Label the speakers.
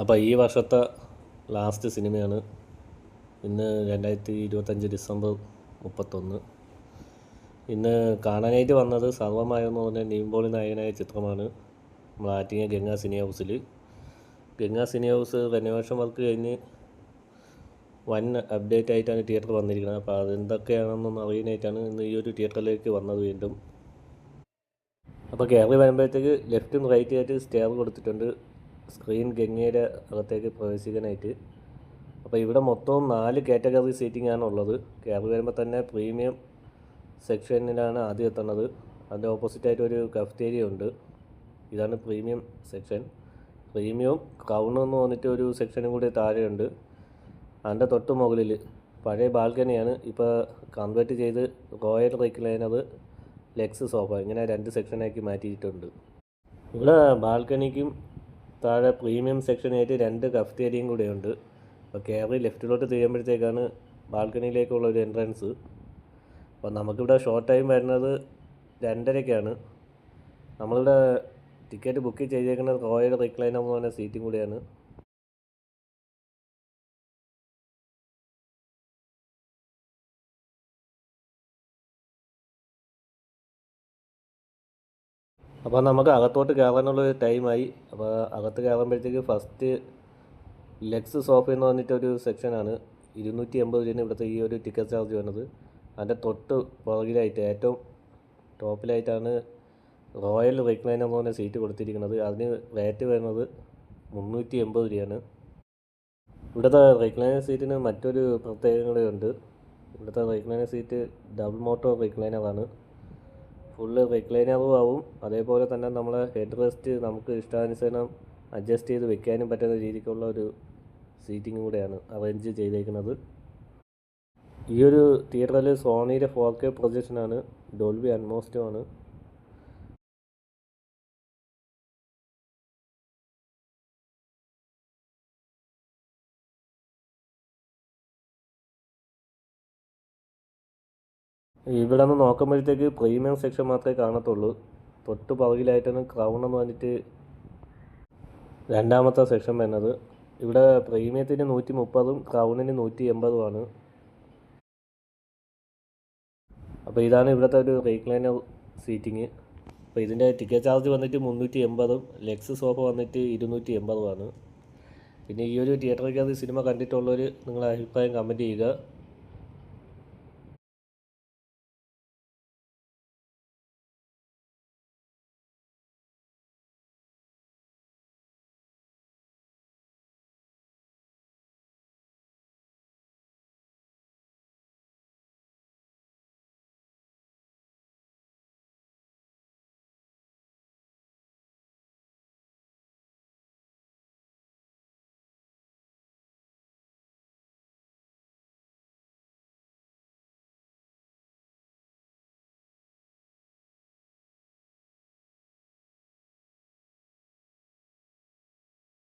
Speaker 1: അപ്പോൾ ഈ വർഷത്തെ ലാസ്റ്റ് സിനിമയാണ് ഇന്ന് രണ്ടായിരത്തി ഇരുപത്തഞ്ച് ഡിസംബർ മുപ്പത്തൊന്ന്. ഇന്ന് കാണാനായിട്ട് വന്നത് സർവമായെന്ന് പറഞ്ഞ നീമ്പോളി നായകനായ ചിത്രമാണ്. നമ്മൾ ആറ്റിങ്ങ ഗംഗാ സിനി ഹൗസിൽ Ganga cine house renovation work കഴിഞ്ഞ് വൻ അപ്ഡേറ്റ് ആയിട്ടാണ് തിയേറ്റർ വന്നിരിക്കുന്നത്. അപ്പോൾ അതെന്തൊക്കെയാണെന്നൊന്ന് അറിയാനായിട്ടാണ് ഇന്ന് ഈ ഒരു തിയേറ്ററിലേക്ക് വന്നത് വീണ്ടും. അപ്പോൾ കയറി വരുമ്പോഴത്തേക്ക് ലെഫ്റ്റും റൈറ്റും ആയിട്ട് സ്റ്റെയർ കൊടുത്തിട്ടുണ്ട്. സ്ക്രീൻ ഗംഗയുടെ അകത്തേക്ക് പ്രവേശിക്കാനായിട്ട്. അപ്പോൾ ഇവിടെ മൊത്തം നാല് കാറ്റഗറി സീറ്റിംഗ് ആണ് ഉള്ളത്. കയറി വരുമ്പോൾ തന്നെ പ്രീമിയം സെക്ഷനിലാണ് ആദ്യം എത്തുന്നത്. അതിന്റെ ഓപ്പോസിറ്റായിട്ട് ഒരു കഫ്റ്റേരിയ ഉണ്ട്. ഇതാണ് പ്രീമിയം സെക്ഷൻ. പ്രീമിയം ക്രൗൺ എന്ന് പറഞ്ഞിട്ട് ഒരു സെക്ഷനും കൂടി താഴെയുണ്ട്. അതിന്റെ തൊട്ട് മുകളിൽ പഴയ ബാൽക്കണിയാണ് ഇപ്പോൾ കൺവേർട്ട് ചെയ്ത് റോയൽ റൈക്ലൈനർ ലെക്സ് സോഫ. ഇങ്ങനെ രണ്ട് സെക്ഷനാക്കി മാറ്റിയിട്ടുണ്ട്. ഇവിടെ ബാൽക്കണിക്കും താഴെ പ്രീമിയം സെക്ഷനായിട്ട് രണ്ട് കഫ്റ്റേരിയയും കൂടെയുണ്ട്. അപ്പോൾ കയറി ലെഫ്റ്റിലോട്ട് തിരിയുമ്പോഴത്തേക്കാണ് ബാൽക്കണിയിലേക്കുള്ള ഒരു എൻട്രൻസ്. അപ്പോൾ നമുക്കിവിടെ ഷോർട്ട് ടൈം വരുന്നത് രണ്ടരയ്ക്കാണ്. നമ്മളിവിടെ ടിക്കറ്റ് ബുക്ക് ചെയ്തേക്കുന്നത് റോയൽ റിക്ലൈനർ എന്ന് പറഞ്ഞ സീറ്റും കൂടിയാണ്. അപ്പോൾ നമുക്ക് അകത്തോട്ട് കയറാനുള്ള ഒരു ടൈമായി അപ്പോൾ അകത്ത് കയറുമ്പോഴത്തേക്ക് ഫസ്റ്റ് ലെക്സ് സോഫ എന്ന് പറഞ്ഞിട്ടൊരു സെക്ഷനാണ് ഇരുന്നൂറ്റി എൺപത് രൂപയാണ് ഇവിടുത്തെ ഈ ഒരു ടിക്കറ്റ് ചാർജ് വരുന്നത്. അതിന്റെ തൊട്ട് പുറകിലായിട്ട് ഏറ്റവും ടോപ്പിലായിട്ടാണ് റോയൽ റിക്ലൈനർ എന്ന് പറഞ്ഞ സീറ്റ് കൊടുത്തിരിക്കുന്നത്. അതിന് റേറ്റ് വരുന്നത് മുന്നൂറ്റി എൺപത് രൂപയാണ്. ഇവിടുത്തെ റിക്ലൈനർ സീറ്റിന് മറ്റൊരു പ്രത്യേകതയുണ്ട് ഇവിടുത്തെ റിക്ലൈനർ സീറ്റ് ഡബിൾ മോട്ടോർ റിക്ലൈനറാണ് ഫുള്ള് റിക്ലൈനറും ആവും അതേപോലെ തന്നെ നമ്മളെ ഹെഡ് റെസ്റ്റ് നമുക്ക് ഇഷ്ടാനുസരണം അഡ്ജസ്റ്റ് ചെയ്ത് വെക്കാനും പറ്റുന്ന രീതിക്കുള്ള ഒരു സീറ്റിംഗ് കൂടെയാണ് അറേഞ്ച് ചെയ്തേക്കുന്നത്. ഈ ഒരു തിയേറ്ററിൽ സോണിയുടെ ഫോർ കെ പ്രൊജക്ഷനാണ് ഡോൾബി അൺമോസ്റ്റും ഇവിടെ നിന്ന് നോക്കുമ്പോഴത്തേക്ക് പ്രീമിയം സെക്ഷൻ മാത്രമേ കാണത്തുള്ളൂ. തൊട്ട് പുറകിലായിട്ടാണ് ക്രൗൺ എന്ന് പറഞ്ഞിട്ട് രണ്ടാമത്തെ സെക്ഷൻ വരുന്നത്. ഇവിടെ പ്രീമിയത്തിന് നൂറ്റി മുപ്പതും ക്രൗണിന് നൂറ്റി എൺപതുമാണ് അപ്പോൾ ഇതാണ് ഇവിടുത്തെ ഒരു റീക്ലൈനർ സീറ്റിങ് അപ്പോൾ ഇതിന്റെ ടിക്കറ്റ് ചാർജ് വന്നിട്ട് മുന്നൂറ്റി എൺപതും ലെക്സ് സോഫ വന്നിട്ട് ഇരുന്നൂറ്റി എൺപതുമാണ് പിന്നെ ഈ ഒരു തിയേറ്ററിൽ കയറി സിനിമ കണ്ടിട്ടുള്ളവർ നിങ്ങളുടെ അഭിപ്രായം കമന്റ് ചെയ്യുക.